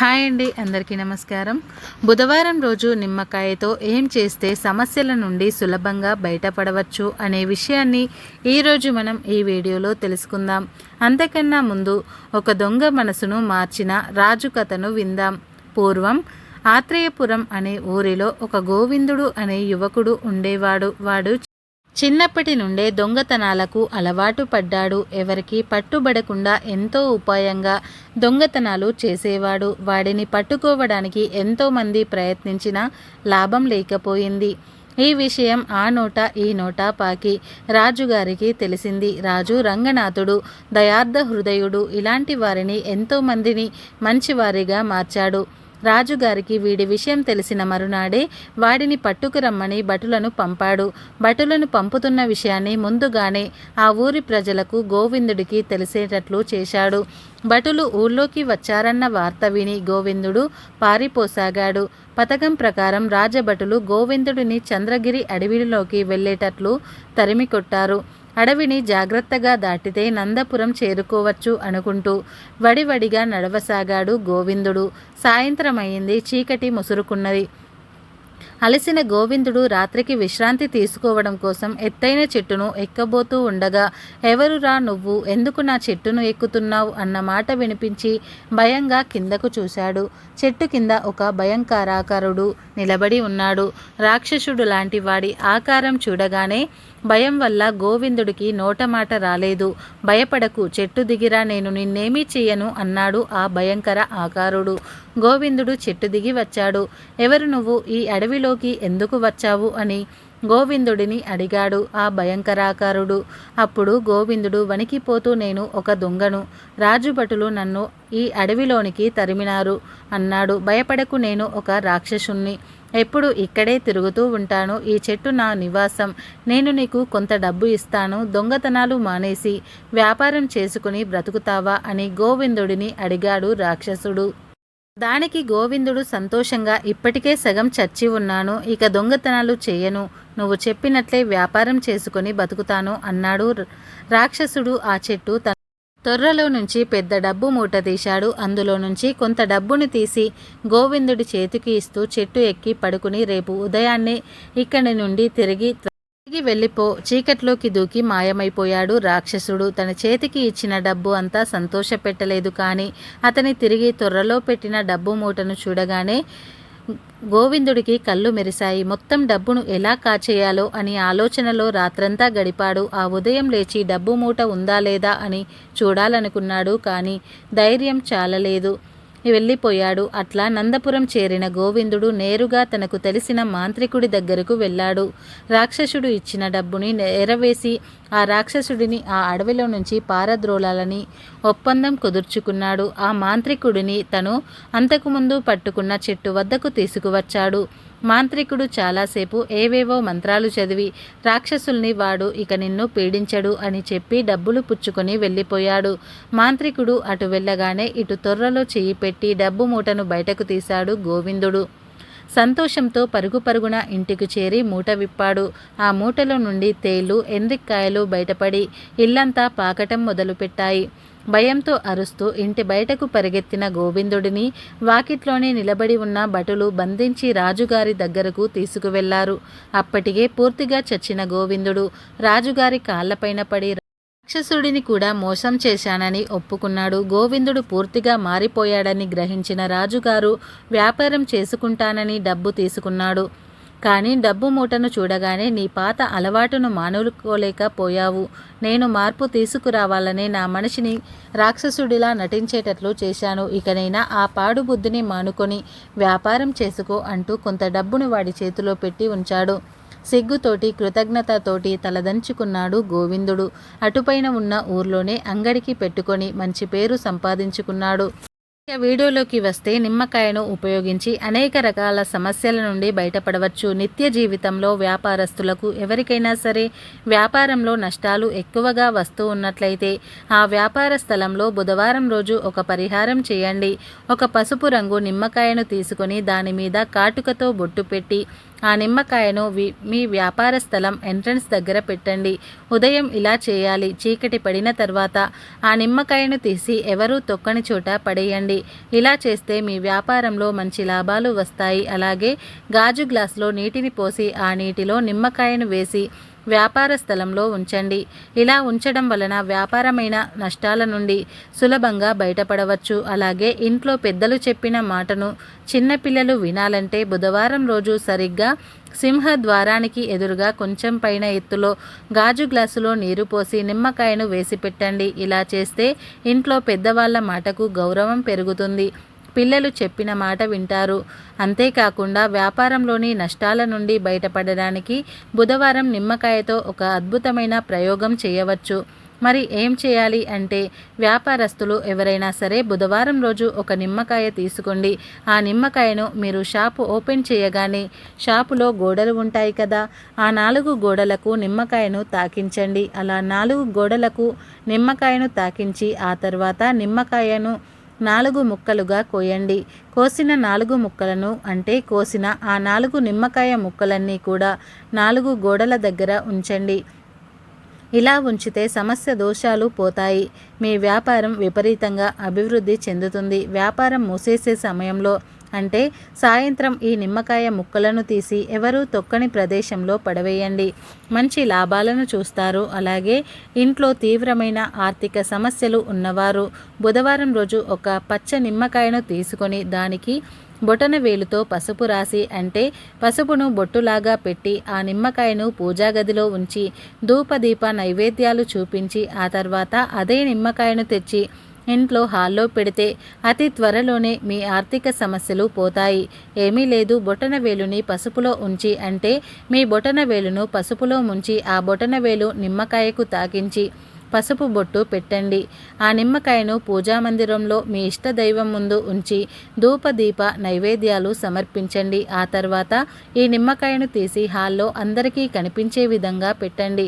Hi అండి అందరికీ నమస్కారం. బుధవారం రోజు నిమ్మకాయతో ఏం చేస్తే సమస్యల నుండి సులభంగా బయటపడవచ్చు అనే విషయాన్ని ఈరోజు మనం ఈ వీడియోలో తెలుసుకుందాం. అంతకన్నా ముందు ఒక దొంగ మనసును మార్చిన రాజు కథను విందాం. పూర్వం ఆత్రేయపురం అనే ఊరిలో ఒక గోవిందుడు అనే యువకుడు ఉండేవాడు. వాడు చిన్నప్పటి నుండే దొంగతనాలకు అలవాటు పడ్డాడు. ఎవరికి పట్టుబడకుండా ఎంతో ఉపాయంగా దొంగతనాలు చేసేవాడు. వాడిని పట్టుకోవడానికి ఎంతోమంది ప్రయత్నించినా లాభం లేకపోయింది. ఈ విషయం ఆ నోట ఈ నోట పాకి రాజుగారికి తెలిసింది. రాజు రంగనాథుడు దయార్థ హృదయుడు ఇలాంటి వారిని ఎంతోమందిని మంచివారిగా మార్చాడు. రాజుగారికి వీడి విషయం తెలిసిన మరునాడే వాడిని పట్టుకురమ్మని భటులను పంపాడు. భటులను పంపుతున్న విషయాన్ని ముందుగానే ఆ ఊరి ప్రజలకు గోవిందుడికి తెలిసేటట్లు చేశాడు. భటులు ఊళ్ళోకి వచ్చారన్న వార్త విని గోవిందుడు పారిపోసాగాడు. పథకం ప్రకారం రాజభటులు గోవిందుడిని చంద్రగిరి అడవిలోకి వెళ్ళేటట్లు తరిమి కొట్టారు అడవిని జాగ్రత్తగా దాటితే నందపురం చేరుకోవచ్చు అనుకుంటూ వడివడిగా నడవసాగాడు గోవిందుడు. సాయంత్రమయ్యింది చీకటి ముసురుకున్నది. అలసిన గోవిందుడు రాత్రికి విశ్రాంతి తీసుకోవడం కోసం ఎత్తైన చెట్టును ఎక్కబోతూ ఉండగా ఎవరురా నువ్వు? ఎందుకు నా చెట్టును ఎక్కుతున్నావు? అన్న మాట వినిపించి భయంగా కిందకు చూశాడు. చెట్టు కింద ఒక భయంకరాకారుడు నిలబడి ఉన్నాడు. రాక్షసుడు లాంటి వాడి ఆకారం చూడగానే భయం వల్ల గోవిందుడికి నోటమాట రాలేదు. భయపడకు చెట్టు దిగిరా నేను నిన్నేమీ చెయ్యను అన్నాడు ఆ భయంకర ఆకారుడు. గోవిందుడు చెట్టు దిగి వచ్చాడు. ఎవరు నువ్వు? ఈ అడవిలో అడవిలోకి ఎందుకు వచ్చావు అని గోవిందుడిని అడిగాడు ఆ భయంకరాకారుడు. అప్పుడు గోవిందుడు వణికిపోతూ నేను ఒక దొంగను రాజుభటులు నన్ను ఈ అడవిలోనికి తరిమినారు అన్నాడు. భయపడకు నేను ఒక రాక్షసుణ్ణి. ఎప్పుడు ఇక్కడే తిరుగుతూ ఉంటాను. ఈ చెట్టు నా నివాసం. నేను నీకు కొంత డబ్బు ఇస్తాను. దొంగతనాలు మానేసి వ్యాపారం చేసుకుని బ్రతుకుతావా అని గోవిందుడిని అడిగాడు రాక్షసుడు. దానికి గోవిందుడు సంతోషంగా ఇప్పటికే సగం చచ్చి ఉన్నాను ఇక దొంగతనాలు చేయను నువ్వు చెప్పినట్లే వ్యాపారం చేసుకుని బతుకుతాను అన్నాడు రాక్షసుడు ఆ చెట్టు తన తొర్రలో నుంచి పెద్ద డబ్బు మూట తీశాడు. అందులో నుంచి కొంత డబ్బును తీసి గోవిందుడి చేతికి ఇస్తూ చెట్టు ఎక్కి పడుకుని రేపు ఉదయాన్నే ఇక్కడి నుండి తిరిగి తిరిగి వెళ్ళిపో. చీకట్లోకి దూకి మాయమైపోయాడు రాక్షసుడు. తన చేతికి ఇచ్చిన డబ్బు అంతా సంతోషపెట్టలేదు కానీ అతని తిరిగి తొర్రలో పెట్టిన డబ్బు మూటను చూడగానే గోవిందుడికి కళ్ళు మెరిశాయి. మొత్తం డబ్బును ఎలా కాచేయాలో అని ఆలోచనలో రాత్రంతా గడిపాడు. ఆ ఉదయం లేచి డబ్బు మూట ఉందా లేదా అని చూడాలనుకున్నాడు కానీ ధైర్యం చాలలేదు. వెళ్ళిపోయాడు. అట్లా నందపురం చేరిన గోవిందుడు నేరుగా తనకు తెలిసిన మాంత్రికుడి దగ్గరకు వెళ్ళాడు. రాక్షసుడు ఇచ్చిన డబ్బుని నెరవేసి ఆ రాక్షసుడిని ఆ అడవిలో నుంచి పారద్రోలాలని ఒప్పందం కుదుర్చుకున్నాడు. ఆ మాంత్రికుడిని తను అంతకుముందు పట్టుకున్న చెట్టు వద్దకు తీసుకువచ్చాడు. మాంత్రికుడు చాలాసేపు ఏవేవో మంత్రాలు చదివి రాక్షసుల్ని వాడు ఇక నిన్ను పీడించడు అని చెప్పి డబ్బులు పుచ్చుకొని వెళ్ళిపోయాడు. మాంత్రికుడు అటు వెళ్ళగానే ఇటు తొర్రలో చెయ్యి పెట్టి డబ్బు మూటను బయటకు తీశాడు గోవిందుడు. సంతోషంతో పరుగు పరుగున ఇంటికి చేరి మూట విప్పాడు. ఆ మూటలో నుండి తేళ్ళు ఎండ్రిక్కాయలు బయటపడి ఇల్లంతా పాకటం మొదలుపెట్టాయి. భయంతో అరుస్తూ ఇంటి బయటకు పరిగెత్తిన గోవిందుడిని వాకిట్లోనే నిలబడి ఉన్న భటులు బంధించి రాజుగారి దగ్గరకు తీసుకువెళ్ళారు. అప్పటికే పూర్తిగా చచ్చిన గోవిందుడు రాజుగారి కాళ్ళపైన పడి రాక్షసుడిని కూడా మోసం చేశానని ఒప్పుకున్నాడు. గోవిందుడు పూర్తిగా మారిపోయాడని గ్రహించిన రాజుగారు వ్యాపారం చేసుకుంటానని డబ్బు తీసుకున్నాడు. కానీ డబ్బు మూటను చూడగానే నీ పాత అలవాటును మానుకోలేకపోయావు నేను మార్పు తీసుకురావాలని నా మనిషిని రాక్షసుడిలా నటించేటట్లు చేశాను. ఇకనైనా ఆ పాడు బుద్ధిని మానుకొని వ్యాపారం చేసుకో అంటూ కొంత డబ్బును వాడి చేతిలో పెట్టి ఉంచాడు. సిగ్గుతోటి కృతజ్ఞతతోటి తలదంచుకున్నాడు గోవిందుడు. అటుపైన ఉన్న ఊర్లోనే అంగడికి పెట్టుకొని మంచి పేరు సంపాదించుకున్నాడు. ఇక వీడియోలోకి వస్తే నిమ్మకాయను ఉపయోగించి అనేక రకాల సమస్యల నుండి బయటపడవచ్చు. నిత్య జీవితంలో వ్యాపారస్తులకు ఎవరికైనా సరే వ్యాపారంలో నష్టాలు ఎక్కువగా వస్తూ ఉన్నట్లయితే ఆ వ్యాపార స్థలంలో బుధవారం రోజు ఒక పరిహారం చేయండి. ఒక పసుపు రంగు నిమ్మకాయను తీసుకొని దాని మీద కాటుకతో బొట్టు పెట్టి ఆ నిమ్మకాయను వి- మీ వ్యాపార స్థలం ఎంట్రన్స్ దగ్గర పెట్టండి. ఉదయం ఇలా చేయాలి. చీకటి పడిన తర్వాత ఆ నిమ్మకాయను తీసి ఎవరూ తొక్కని చోట పడేయండి. ఇలా చేస్తే మీ వ్యాపారంలో మంచి లాభాలు వస్తాయి. అలాగే గాజు గ్లాసులో నీటిని పోసి ఆ నీటిలో నిమ్మకాయను వేసి వ్యాపార స్థలంలో ఉంచండి. ఇలా ఉంచడం వలన వ్యాపారమైన నష్టాల నుండి సులభంగా బయటపడవచ్చు. అలాగే ఇంట్లో పెద్దలు చెప్పిన మాటను చిన్నపిల్లలు వినాలంటే బుధవారం రోజు సరిగ్గా సింహ ద్వారానికి ఎదురుగా కొంచెం పైన ఎత్తులో గాజు గ్లాసులో నీరు పోసి నిమ్మకాయను వేసి పెట్టండి. ఇలా చేస్తే ఇంట్లో పెద్దవాళ్ళ మాటకు గౌరవం పెరుగుతుంది. పిల్లలు చెప్పిన మాట వింటారు. అంతేకాకుండా వ్యాపారంలోని నష్టాల నుండి బయటపడడానికి బుధవారం నిమ్మకాయతో ఒక అద్భుతమైన ప్రయోగం చేయవచ్చు. మరి ఏం చేయాలి అంటే వ్యాపారస్తులు ఎవరైనా సరే బుధవారం రోజు ఒక నిమ్మకాయ తీసుకోండి. ఆ నిమ్మకాయను మీరు షాపు ఓపెన్ చేయగానే షాపులో గోడలు ఉంటాయి కదా ఆ నాలుగు గోడలకు నిమ్మకాయను తాకించండి. అలా నాలుగు గోడలకు నిమ్మకాయను తాకించి ఆ తర్వాత నిమ్మకాయను నాలుగు ముక్కలుగా కోయండి. కోసిన నాలుగు ముక్కలను అంటే కోసిన ఆ నాలుగు నిమ్మకాయ ముక్కలన్నీ కూడా నాలుగు గోడల దగ్గర ఉంచండి. ఇలా ఉంచితే సమస్య దోషాలు పోతాయి. మీ వ్యాపారం విపరీతంగా అభివృద్ధి చెందుతుంది. వ్యాపారం మూసేసే సమయంలో అంటే సాయంత్రం ఈ నిమ్మకాయ ముక్కలను తీసి ఎవరూ తొక్కని ప్రదేశంలో పడవేయండి. మంచి లాభాలను చూస్తారు. అలాగే ఇంట్లో తీవ్రమైన ఆర్థిక సమస్యలు ఉన్నవారు బుధవారం రోజు ఒక పచ్చ నిమ్మకాయను తీసుకొని దానికి బొటన వేలుతో పసుపు రాసి అంటే పసుపును బొట్టులాగా పెట్టి ఆ నిమ్మకాయను పూజా గదిలో ఉంచి ధూపదీప నైవేద్యాలు చూపించి ఆ తర్వాత అదే నిమ్మకాయను తెచ్చి ఇంట్లో హాల్లో పెడితే అతి త్వరలోనే మీ ఆర్థిక సమస్యలు పోతాయి. ఏమీ లేదు బొటన వేలుని పసుపులో ఉంచి అంటే మీ బొటన వేలును పసుపులో ముంచి ఆ బొటన వేలు నిమ్మకాయకు తాకించి పసుపు బొట్టు పెట్టండి. ఆ నిమ్మకాయను పూజా మందిరంలో మీ ఇష్ట దైవం ముందు ఉంచి ధూపదీప నైవేద్యాలు సమర్పించండి. ఆ తర్వాత ఈ నిమ్మకాయను తీసి హాల్లో అందరికీ కనిపించే విధంగా పెట్టండి.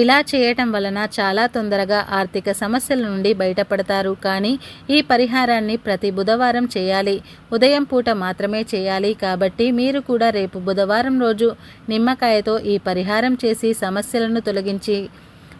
ఇలా చేయటం వలన చాలా తొందరగా ఆర్థిక సమస్యల నుండి బయటపడతారు. కానీ ఈ పరిహారాన్ని ప్రతి బుధవారం చేయాలి. ఉదయం పూట మాత్రమే చేయాలి. కాబట్టి మీరు కూడా రేపు బుధవారం రోజు నిమ్మకాయతో ఈ పరిహారం చేసి సమస్యలను తొలగించి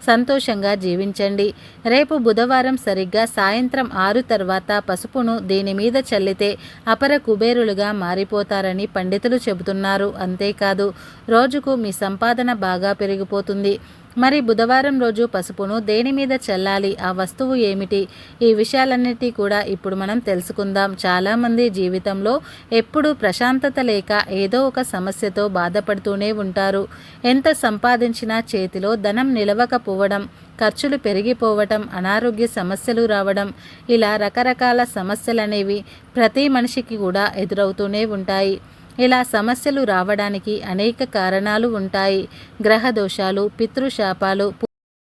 సంతోషంగా జీవించండి. రేపు బుధవారం సరిగ్గా సాయంత్రం ఆరు తర్వాత పసుపును దీని మీద చల్లితే అపర కుబేరులుగా మారిపోతారని పండితులు చెబుతున్నారు. అంతేకాదు రోజుకు మీ సంపాదన బాగా పెరిగిపోతుంది. మరి బుధవారం రోజు పసుపును దేని మీద చల్లాలి? ఆ వస్తువు ఏమిటి? ఈ విషయాలన్నిటి కూడా ఇప్పుడు మనం తెలుసుకుందాం. చాలామంది జీవితంలో ఎప్పుడూ ప్రశాంతత లేక ఏదో ఒక సమస్యతో బాధపడుతూనే ఉంటారు. ఎంత సంపాదించినా చేతిలో ధనం నిలవకపోవడం ఖర్చులు పెరిగిపోవటం అనారోగ్య సమస్యలు రావడం ఇలా రకరకాల సమస్యలనేవి ప్రతి మనిషికి కూడా ఎదురవుతూనే ఉంటాయి. ఇలా సమస్యలు రావడానికి అనేక కారణాలు ఉంటాయి. గ్రహ దోషాలు పితృశాపాలు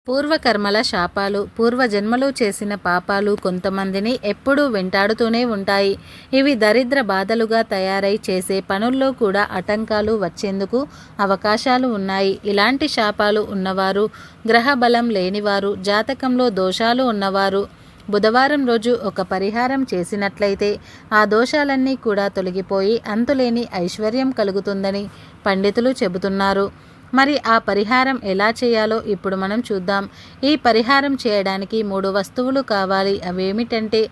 పూర్వకర్మల శాపాలు పూర్వజన్మలో చేసిన పాపాలు కొంతమందిని ఎప్పుడూ వెంటాడుతూనే ఉంటాయి. ఇవి దరిద్ర బాధలుగా తయారై చేసే పనుల్లో కూడా ఆటంకాలు వచ్చేందుకు అవకాశాలు ఉన్నాయి. ఇలాంటి శాపాలు ఉన్నవారు గ్రహ బలం లేనివారు జాతకంలో దోషాలు ఉన్నవారు బుధవారం రోజు ఒక పరిహారం చేసినట్లయితే ఆ దోషాలన్నీ కూడా తొలగిపోయి అంతులేని ఐశ్వర్యం కలుగుతుందని పండితులు చెబుతున్నారు. మరి ఆ పరిహారం ఎలా చేయాలో ఇప్పుడు మనం చూద్దాం. ఈ పరిహారం చేయడానికి మూడు వస్తువులు కావాలి. అవేమిటంటే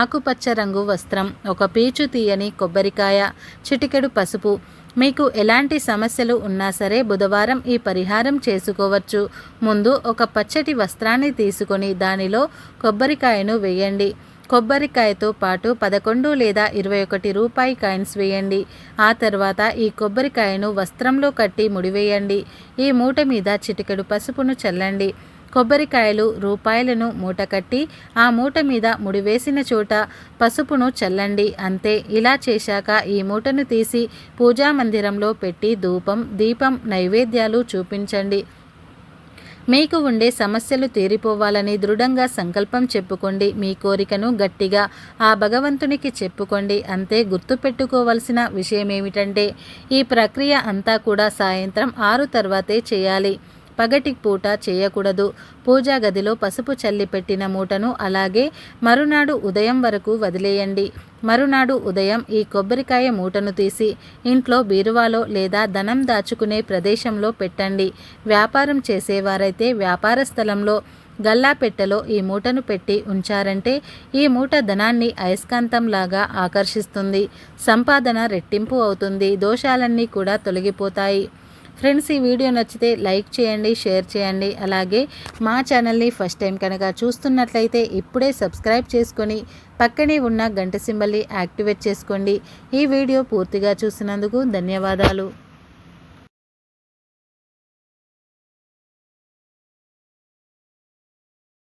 ఆకుపచ్చ రంగు వస్త్రం ఒక పీచు తీయని కొబ్బరికాయ చిటికెడు పసుపు. మీకు ఎలాంటి సమస్యలు ఉన్నా సరే బుధవారం ఈ పరిహారం చేసుకోవచ్చు. ముందు ఒక పచ్చటి వస్త్రాన్ని తీసుకొని దానిలో కొబ్బరికాయను వేయండి. కొబ్బరికాయతో పాటు పదకొండు లేదా ఇరవై ఒకటి రూపాయి కాయిన్స్ వేయండి. ఆ తర్వాత ఈ కొబ్బరికాయను వస్త్రంలో కట్టి ముడివేయండి. ఈ మూట మీద చిటికెడు పసుపును చల్లండి. కొబ్బరికాయలు రూపాయలను మూట కట్టి ఆ మూట మీద ముడివేసిన చోట పసుపును చల్లండి. అంతే ఇలా చేశాక ఈ మూటను తీసి పూజా మందిరంలో పెట్టి ధూపం దీపం నైవేద్యాలు చూపించండి. మీకు ఉండే సమస్యలు తీరిపోవాలని దృఢంగా సంకల్పం చెప్పుకోండి. మీ కోరికను గట్టిగా ఆ భగవంతునికి చెప్పుకోండి. అంతే గుర్తుపెట్టుకోవలసిన విషయం ఏమిటంటే ఈ ప్రక్రియ అంతా కూడా సాయంత్రం ఆరు తర్వాతే చేయాలి. పగటి పూట చేయకూడదు. పూజా గదిలో పసుపు చల్లి పెట్టిన మూటను అలాగే మరునాడు ఉదయం వరకు వదిలేయండి. మరునాడు ఉదయం ఈ కొబ్బరికాయ మూటను తీసి ఇంట్లో బీరువాలో లేదా ధనం దాచుకునే ప్రదేశంలో పెట్టండి. వ్యాపారం చేసేవారైతే వ్యాపార స్థలంలో గల్లా పెట్టెలో ఈ మూటను పెట్టి ఉంచారంటే ఈ మూట ధనాన్ని అయస్కాంతంలాగా ఆకర్షిస్తుంది. సంపాదన రెట్టింపు అవుతుంది. దోషాలన్నీ కూడా తొలగిపోతాయి. ఫ్రెండ్స్ ఈ వీడియో నచ్చితే లైక్ చేయండి షేర్ చేయండి. అలాగే మా ఛానల్ని ఫస్ట్ టైం కనుక చూస్తున్నట్లయితే ఇప్పుడే సబ్స్క్రైబ్ చేసుకొని పక్కనే ఉన్న గంట సింబల్ని యాక్టివేట్ చేసుకోండి. ఈ వీడియో పూర్తిగా చూసినందుకు ధన్యవాదాలు.